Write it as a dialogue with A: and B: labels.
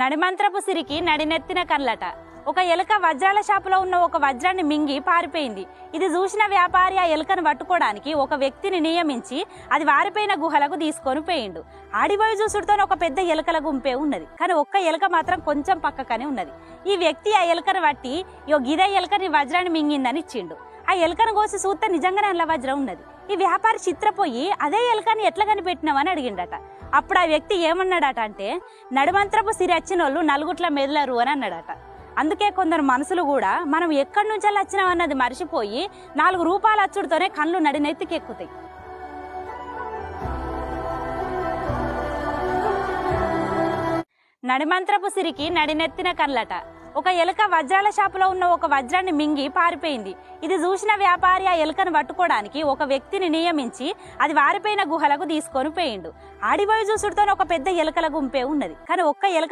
A: నడిమంత్రపు సిరికి నడినెత్తిన కళ్ళట ఒక ఎలుక వజ్రాల షాపులో ఉన్న ఒక వజ్రాన్ని మింగి పారిపోయింది. ఇది చూసిన వ్యాపారి ఆ ఎలుకను పట్టుకోవడానికి ఒక వ్యక్తిని నియమించి అది వారిపోయిన గుహలకు తీసుకొని పోయిండు. ఆడిపోయి చూసుడుతో ఒక పెద్ద ఎలుకల గుంపే ఉన్నది. కానీ ఒక్క ఎలుక మాత్రం కొంచెం పక్కకనే ఉన్నది. ఈ వ్యక్తి ఆ ఎలుకను బట్టి యో గిదే ఎలుకని వజ్రాన్ని మింగిందని ఇచ్చిండు. ఆ ఎలుకను కోసి చూస్తే నిజంగానే అందులో వజ్రం ఉన్నది. ఈ వ్యాపారి చిత్రపోయి అదే ఎలుకని ఎట్లా కనిపెట్టినావని అడిగిండట. అప్పుడు ఆ వ్యక్తి ఏమన్నాడట అంటే నడుమంత్రపు సిరి వచ్చినోళ్ళు నలుగుట్ల మెదలరు అని అన్నాడట. అందుకే కొందరు మనసులు కూడా మనం ఎక్కడి నుంచి వచ్చినాం అన్నది నాలుగు రూపాయల అచ్చుడితోనే కళ్ళు నడినెత్తికెక్కుతాయి నడిమంత్రపు సిరికి నడినెత్తిన కళ్ళట. ఒక ఎలుక వజ్రాల షాపులో ఉన్న ఒక వజ్రాన్ని మింగి పారిపోయింది. ఇది చూసిన వ్యాపారి ఆ ఎలుకను పట్టుకోవడానికి ఒక వ్యక్తిని నియమించి అది వారిపోయిన గుహలకు తీసుకొని పోయిండు. ఆడిపోయి చూసుడుతో ఒక పెద్ద ఎలుకల గుంపే ఉన్నది. కానీ ఒక్క ఎలుక